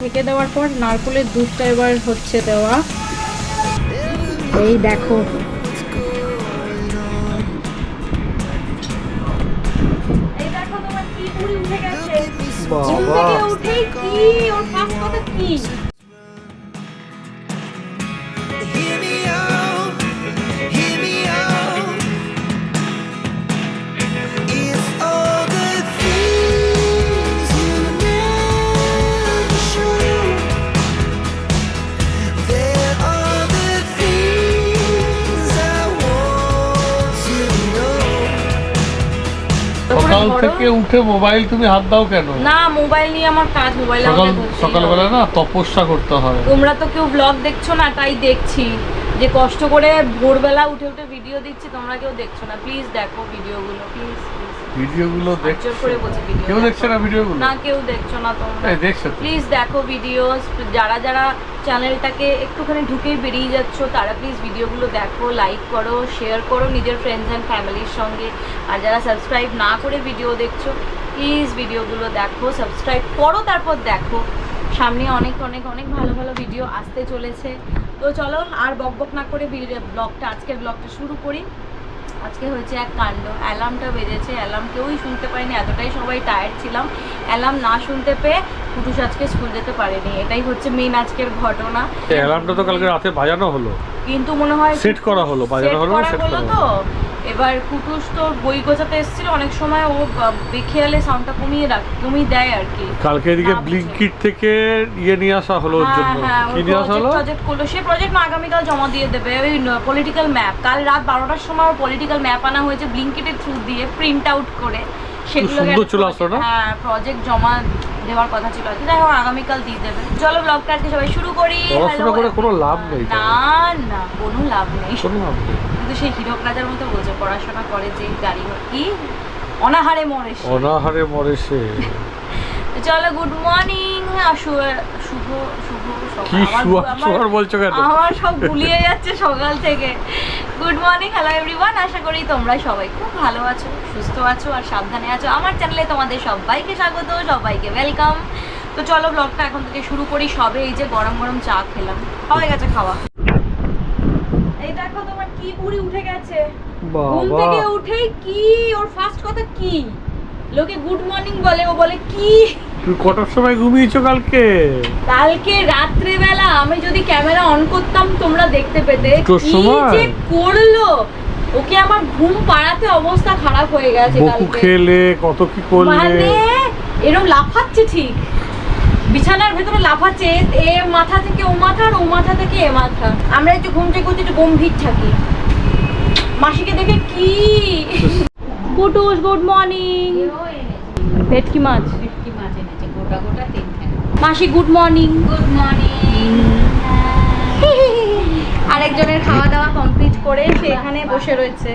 ঢেকে দেওয়ার পর নারকলের দুধটা এবার হচ্ছে দেওয়া। এই দেখো। বাবা দেখো কি উঠে গেছে। উঠেই কি? ওর ফার্স্ট কথা কি? উঠে মোবাইল তুমি হাত দাও কেন? না মোবাইল নিয়ে আমার কাজ মোবাইল সকাল সকালবেলা না তপস্যা করতে হয়। তোমরা তো কেউ ব্লগ দেখছ না তাই দেখছি। যে কষ্ট করে ভোরবেলা উঠে উঠে ভিডিও দিচ্ছি তোমরা কেউ দেখছ না। প্লিজ দেখো ভিডিওগুলো প্লিজ ভিডিওগুলো দেখছ? করে বলছি ভিডিও কেউ দেখছে না ভিডিওগুলো না কেউ দেখছ না তোমরা। দেখছ প্লিজ দেখো ভিডিওস যারা যারা চ্যানেলটাকে একটুখানি ঢুকেই বেরিয়ে যাচ্ছ। তারা প্লিজ ভিডিওগুলো দেখো লাইক করো শেয়ার করো নিজের ফ্রেন্ডস অ্যান্ড ফ্যামিলির সঙ্গে। আর যারা সাবস্ক্রাইব না করে ভিডিও দেখছ প্লিজ ভিডিওগুলো দেখো সাবস্ক্রাইব করো, তারপর দেখো। সামনে অনেক অনেক অনেক ভালো ভালো ভিডিও আসতে চলেছে। তো চলো আর বক বক না করে ব্লগটা আজকের ব্লগটা শুরু করি। আজকে হয়েছে এক কাণ্ড। অ্যালার্মটা বেজেছে অ্যালার্ম কেউই শুনতে পারিনি এতটাই সবাই টায়ার্ড ছিলাম। অ্যালার্ম না শুনতে পেয়ে কুটুস আজকে স্কুল যেতে পারেনি। এটাই হচ্ছে মেন আজকের ঘটনা। অ্যালার্মটা তো কালকে রাতে বাজানো হলো। কিন্তু মনে হয় সেট করা হলো বাজানো হলো সেট করা হলো তো। এবার কুটুস তো বই গোছাতে এসেছিল। অনেক সময় ও বেখেয়ালে সাউন্ডটা কমিয়ে রাখ কমিয়ে দেয় আর কি। কালকে এদিকে ব্লিঙ্কিট থেকে ইয়ে নিয়ে আসা হলো ওর জন্য। হ্যাঁ, কি নিয়ে আসা হলো? প্রজেক্ট করল। সে প্রজেক্ট না আগামীকাল জমা দিয়ে দেবে। ওই পলিটিক্যাল ম্যাপ কাল রাত বারোটার সময় পলিটিক্যাল ম্যাপ আনা হয়েছে ব্লিঙ্কেটের থ্রু দিয়ে প্রিন্ট আউট করে। সেগুলো সুন্দর চলে আসলো না? হ্যাঁ প্রজেক্ট জমা দেওয়ার কথা ছিল। আর কি যাই হোক আগামীকাল দিয়ে দেবে। চলো ব্লগটা আজকে সবাই শুরু করি। পড়াশোনা করে কোনো লাভ নেই না না কোনো লাভ নেই। কোনো লাভ নেই। কিন্তু সেই হিরক রাজার মতো বলছে পড়াশোনা করে যে গাড়ি কি? অনাহারে মরে সে। অনাহারে মরে সে। চলো গুড মর্নিং শুভ শুভ শুভ কি আমার- বলছো কেন? সব গুলিয়ে যাচ্ছে সকাল থেকে। গুড মর্নিং হ্যালো এভরিওয়ান আশা করি তোমরা সবাই খুব ভালো আছো সুস্থ আছো আর সাবধানে আছো। আমার চ্যানেলে তোমাদের সবাইকে স্বাগত সবাইকে ওয়েলকাম তো চলো ব্লগটা এখন থেকে শুরু করি। সবে এই যে গরম গরম চা খেলাম। হয়ে গেছে খাওয়া। দেখো তোমার কি উঠে গেছে। ঘুম থেকে উঠেই কি? ওর ফার্স্ট কথা কি? লোকে গুড মর্নিং বলে ও বলে কি? তুই কটার সময় ঘুমিয়েছো কালকে? কালকে রাত্রে বেলা আমি যদি ক্যামেরা অন করতাম তোমরা দেখতে পেতে। কি যে করল? ওকে আমার ঘুম পাড়াতে অবস্থা খারাপ হয়ে গেছে কালকে। খেলে কত কি করলে? মানে এরকম লাফাচ্ছে ঠিক। বিছানার ভেতরে লাফাচ্ছে এ মাথা থেকে ও মাথা আর ও মাথা থেকে এ মাথা। আমরা একটু ঘুম থেকে উঠে একটু গম্ভীর থাকি। মাসিকে দেখে কি? কুটুস গুড মর্নিং ভেটকি মাছ। ভেটকি মাছ এনেছে গোটা গোটা তিনখানা। মাসি গুড মর্নিং গুড মর্নিং আরেকজনের খাওয়া দাওয়া কমপ্লিট করে সে এখানে বসে রয়েছে।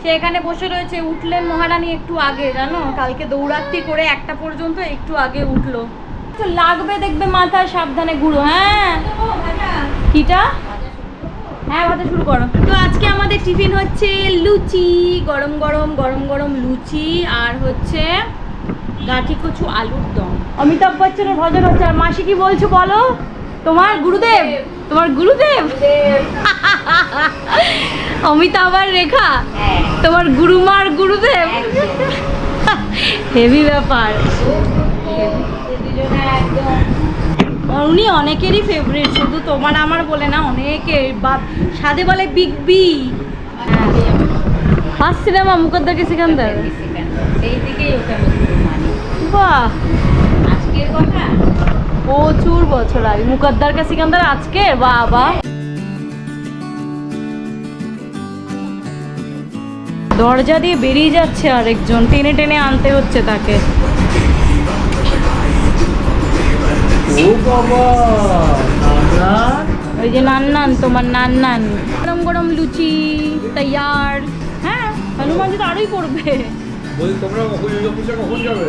সে এখানে বসে রয়েছে উঠলেন মহারানী একটু আগে জানো? কালকে দৌড়াত্তি করে একটা পর্যন্ত একটু আগে উঠল। তো লাগবে দেখবে মাথায় সাবধানে গুঁড়ো হ্যাঁ? কিটা? হ্যাঁ ভাতে শুরু করো। তো আজকে আমাদের টিফিন হচ্ছে লুচি গরম গরম গরম গরম লুচি আর হচ্ছে গাঠি কচু আলুর দম। অমিতাভ বচ্চনের ভজন হচ্ছে আর মাসি কি বলছো বলো? তোমার গুরুদেব? তোমার গুরুদেব? অমিতাভ আর রেখা? তোমার গুরুমার গুরুদেব? হেভি ব্যাপার। উনি অনেকেরই ফেভারিট শুধু তোমার আমার বলে না, অনেকের। বা সাদে বলে Big B first cinema Muqaddar ka Sikandar সেই বাহ। আজকের কথা প্রচুর বছর আগে। মুকদ্দার কা সিকান্দার আজকে? বাবা। দরজা দিয়ে বেরিয়ে যাচ্ছে আরেকজন। টেনে টেনে আনতে হচ্ছে তাকে। ওই যে নান্নান তোমার নান্নান। গরম গরম লুচি তৈয়ার হ্যাঁ? হনুমানজি তো আরোই পড়বে। বলি তোমরা কখন যাবে?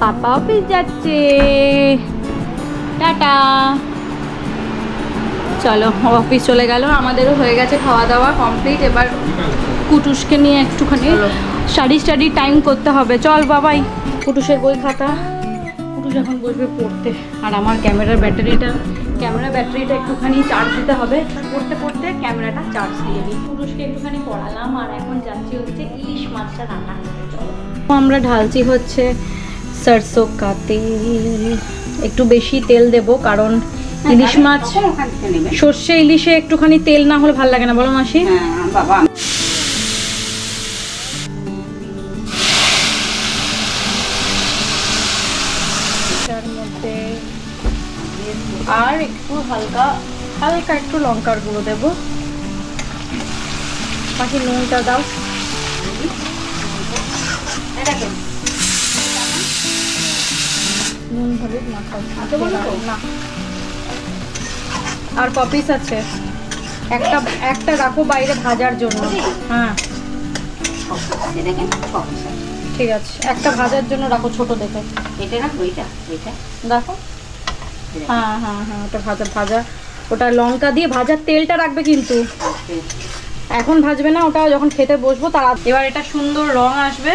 পাপা অফিস যাচ্ছে। টাটা। চলো অফিস চলে গেল আমাদেরও হয়ে গেছে খাওয়া দাওয়া কমপ্লিট এবার কুটুসকে নিয়ে একটুখানি স্টাডি স্টাডি টাইম করতে হবে। চল বাবাই। কুটুসের বই খাতা। কুটুস এখন বসবে পড়তে। আর আমার ক্যামেরার ব্যাটারিটা ক্যামেরা ব্যাটারিটা একটুখানি চার্জ দিতে হবে। পড়তে পড়তে ক্যামেরাটা চার্জ দিয়ে দিই। কুটুসকে একটুখানি পড়ালাম আর এখন যাচ্ছি হচ্ছে ইলিশ মাছটা রান্না করতে। চলো। আমরা ঢালছি হচ্ছে সরষো কা তেল একটু বেশি তেল দেব কারণ ইলিশ মাছ সর্ষে ইলিশে একটুখানি তেল না হলে ভালো লাগে না বলো মাসি? হ্যাঁ বাবা। আর একটু হালকা হালকা একটু লঙ্কার গুঁড়ো দেবো। বাকি নুনটা দাও। নুন হলুদ আচ্ছা? না। আর কপিস আছে। একটা একটা রাখো বাইরে ভাজার জন্য। হ্যাঁ। ঠিক আছে। একটা ভাজার জন্য রাখো ছোট দেখে। এটা রাখব এটা এটা। দেখো। হ্যাঁ হ্যাঁ হ্যাঁ ওটা ভাজা ভাজা। ওটা লঙ্কা দিয়ে ভাজার তেলটা রাখবে কিন্তু। এখন ভাজবে না ওটা যখন খেতে বসবো তার এবার এটা সুন্দর রং আসবে।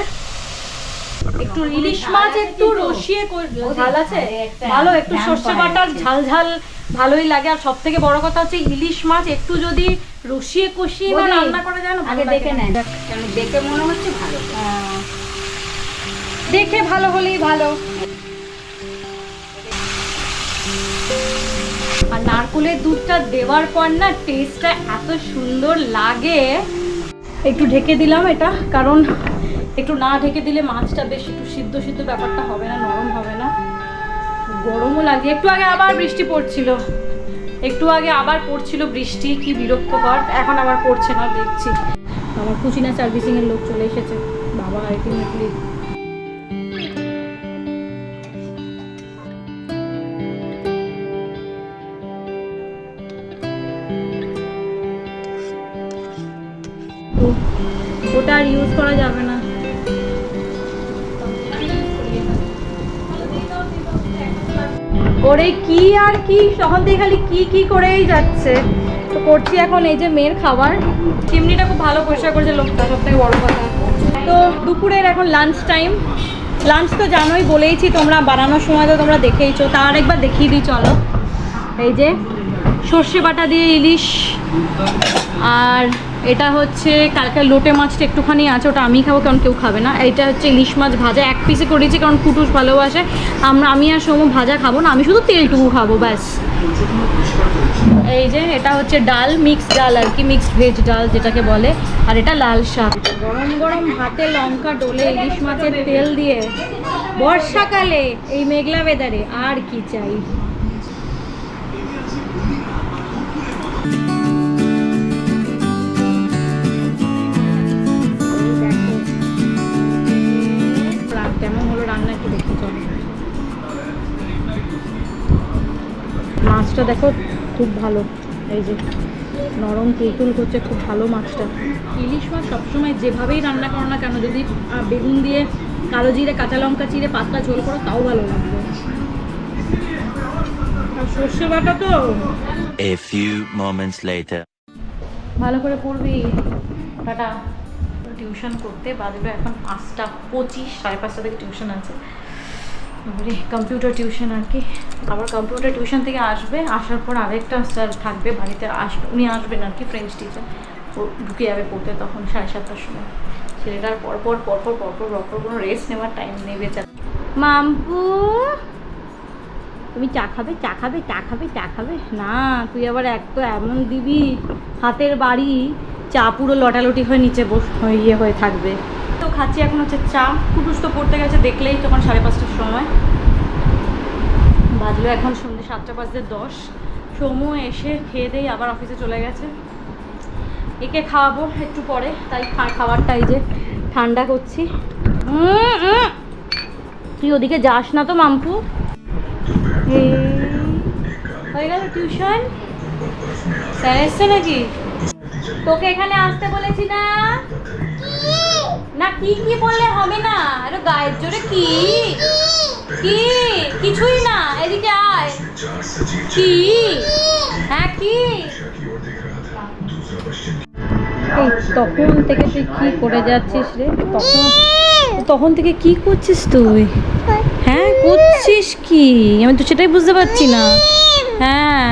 একটু ইলিশ মাছ একটু রসিয়ে ঝাল আছে? ভালো একটু সর্ষে বাটার ঝাল ঝাল ভালোই লাগে। আর সব থেকে বড় কথা হচ্ছে ইলিশ মাছ একটু যদি রসিয়ে কষিয়ে না রান্না করে যায় না আগে দেখে। নেন। দেখে মনে হচ্ছে ভালো। হ্যাঁ। দেখে ভালো হলেই ভালো। আর নারকুলের দুধটা দেওয়ার পর না টেস্টটা এত সুন্দর লাগে। একটু ঢেকে দিলাম এটা কারণ একটু না ঢেকে দিলে মাছটা বেশ একটু সিদ্ধ সিদ্ধ ব্যাপারটা হবে না, নরম হবে না। গরমও লাগে। একটু আগে আবার বৃষ্টি পড়ছিল। একটু আগে আবার পড়ছিল বৃষ্টি, কি বিরক্তকর। এখন আবার পড়ছে না, দেখছি। আমার কুচিনা সার্ভিসিং এর লোক চলে এসেছে। বাবা আলটিমেটলি ওটা আর ইউজ করা যাবে না। ওরে কি আর কি তখন দিয়ে খালি কি কি করেই যাচ্ছে। তো করছি এখন এই যে মেয়ের খাবার। চিমনিটা খুব ভালো পরিষ্কার করেছে, লোকটা সব থেকে বড় কথা। তো দুপুরের এখন লাঞ্চ টাইম লাঞ্চ তো জানোই, বলেইছি তোমরা বানানোর সময় তো তোমরা দেখেইছো। তার একবার দেখিয়ে দিই, চলো। এই যে সর্ষে বাটা দিয়ে ইলিশ আর এটা হচ্ছে কালকে লোটে মাছটা একটুখানি আছে, ওটা আমি খাব, কারণ কেউ খাবে না। এটা হচ্ছে ইলিশ মাছ ভাজা, এক পিসে করেছি কারণ কুটুস ভালোবাসে আমরা, আমি আর সোমু ভাজা খাব না, আমি শুধু তেলটুকু খাব, ব্যাস। এই যে, এটা হচ্ছে ডাল মিক্স ডাল আর কি মিক্সড ভেজ ডাল যেটাকে বলে, আর এটা লাল শাক। গরম গরম ভাতে লঙ্কা ডোলে ইলিশ মাছের তেল দিয়ে, বর্ষাকালে এই মেঘলা ওয়েদারে আর কি চাই? মাছটা দেখো খুব ভালো। এই যে নরম তুলতুল করছে খুব ভালো মাছটা। ইলিশ মাছ সবসময় যেভাবেই রান্না করো না কেন যদি বেগুন দিয়ে কালো জিরে কাঁচা লঙ্কা চিরে পাতলা ঝোল করো তাও ভালো লাগবে। সর্ষে বাটা তো। A few moments later. ভালো করে পড়বি টাটা। টিউশন করতে বাজবে এখন পাঁচটা পঁচিশ সাড়ে পাঁচটা থেকে টিউশন আছে। এবারে কম্পিউটার টিউশন আর কি। আবার কম্পিউটার টিউশন থেকে আসবে, আসার পর আরেকটা স্যার থাকবে বাড়িতে, আসবে, উনি আসবেন আর কি ফ্রেঞ্চ টিচার ও ঢুকে যাবে পড়তে তখন সাড়ে সাতটার সময়। ছেলেটার পরপর পরপর পরপর পরপর কোনো রেস্ট নেওয়ার টাইম নেবে বেচার মাম্পু, তুমি চা খাবে চা খাবে চা খাবে চা খাবে? না, তুই আবার এক তো এমন দিবি, হাতের বাড়ি, চা পুরো লটালটি হয়ে নিচে বস, হয়ে ইয়ে হয়ে থাকবে। তো খাচ্ছি এখন হচ্ছে চা। তো পড়তে গেছে, দেখলেই তখন সাড়ে পাঁচটার সময়। বাজলো এখন সন্ধ্যে সাতটা বাজতে দশ। সমু এসে খেয়ে দেই আবার অফিসে চলে গেছে। একে খাওয়াবো একটু পরে তাই খাবারটা এই যে ঠান্ডা করছি। তুই ওদিকে যাস না তো মাম্পু। হয়ে গেল টিউশন স্যার এসছে নাকি? তোকে এখানে আসতে বলেছি না? না কি কি বললে হবে না? আরে গায়ের জোরে কি? কি? কিছুই না। এদিকে আয়। কি? হ্যাঁ কি? তখন থেকে তুই কি করে যাচ্ছিস রে? তখন থেকে কি করছিস তুই? হ্যাঁ করছিস কি? আমি তো সেটাই বুঝতে পারছি না। হ্যাঁ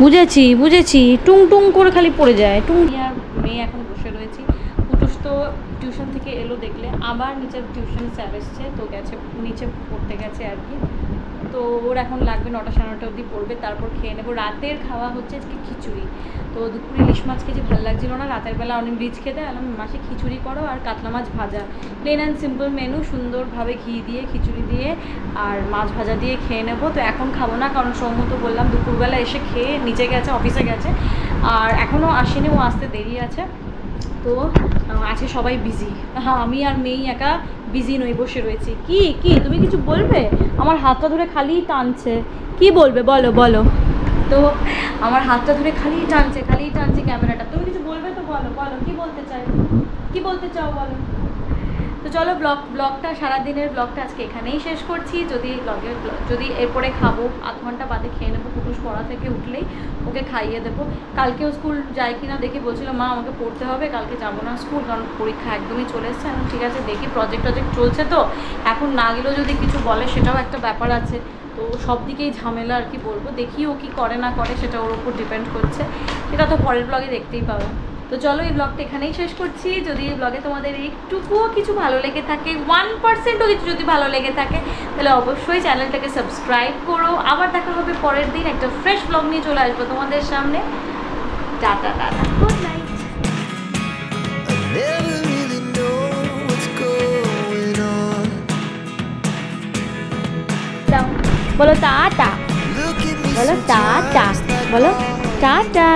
বুঝেছি বুঝেছি। টুং টুং করে খালি পড়ে যায়। টুং আর মেয়ে এখন বসে রয়েছি কুটুস তো টিউশন থেকে এলো দেখলে আবার নিচের টিউশন স্যার এসছে, তো গেছে, নিচে পড়তে গেছে আর কি। তো ওর এখন লাগবে নটা সাড়ে নটা অবধি পড়বে, তারপর খেয়ে নেব। রাতের খাওয়া হচ্ছে আজকে খিচুড়ি। তো দুপুরে ইলিশ মাছ খেয়েছি ভালো লাগছিল না, রাতের বেলা অনেক রিচ খেতে আলাম মাসে খিচুড়ি করো আর কাতলা মাছ ভাজা। প্লেন অ্যান্ড সিম্পল মেনু সুন্দরভাবে ঘি দিয়ে, খিচুড়ি দিয়ে আর মাছ ভাজা দিয়ে খেয়ে নেব। তো এখন খাব না, কারণ সৌম্য তো বললাম, দুপুরবেলা এসে খেয়ে নিচে গেছে অফিসে গেছে। আর এখনও আসেনি, ও আসতে দেরি আছে। তো আছে সবাই বিজি হ্যাঁ আমি আর মেয়ে একা বিজি নই, বসে রয়েছি। কি কি, তুমি কিছু বলবে? আমার হাতটা ধরে খালি টানছে। কি বলবে? বলো বলো। তো, আমার হাতটা ধরে খালি টানছে খালি টানছে ক্যামেরাটা। তুমি কিছু বলবে তো বলো বলো, কি বলতে চাই? কি বলতে চাও বলো? তো চলো ব্লগ, ব্লগটা, সারাদিনের ব্লগটা আজকে এখানেই শেষ করছি। যদি ব্লগে, যদি এরপরে খাব, আধ ঘণ্টা বাদে খেয়ে নেব কুকুর পড়া থেকে উঠলেই ওকে খাইয়ে দেবো। কালকেও স্কুল যায় কি না দেখি বলছিল, মা, আমাকে পড়তে হবে, কালকে যাব না স্কুল, কারণ পরীক্ষা একদমই চলে এসছে। এখন ঠিক আছে, দেখি প্রজেক্ট টজেক্ট চলছে তো। এখন না গেলেও যদি কিছু বলে, সেটাও একটা ব্যাপার আছে। তো সব দিকেই ঝামেলা আর কি বলব। দেখি ও কি করে, না করে, সেটা ওর উপর ডিপেন্ড করছে। সেটা তো পরের ব্লগে দেখতেই পাবো। তো চলো এই ব্লগটা এখানেই শেষ করছি। যদি এই ব্লগে তোমাদের একটুকুও কিছু ভালো লেগে থাকে ওয়ান পার্সেন্টও কিছু যদি ভালো লেগে থাকে তাহলে অবশ্যই চ্যানেলটাকে সাবস্ক্রাইব করো। আবার দেখা হবে পরের দিন একটা ফ্রেশ ব্লগ নিয়ে চলে আসব তোমাদের সামনে। Tata tata. Good night I never really know what's going on. বলো টাটা। বলো টাটা। বলো টাটা।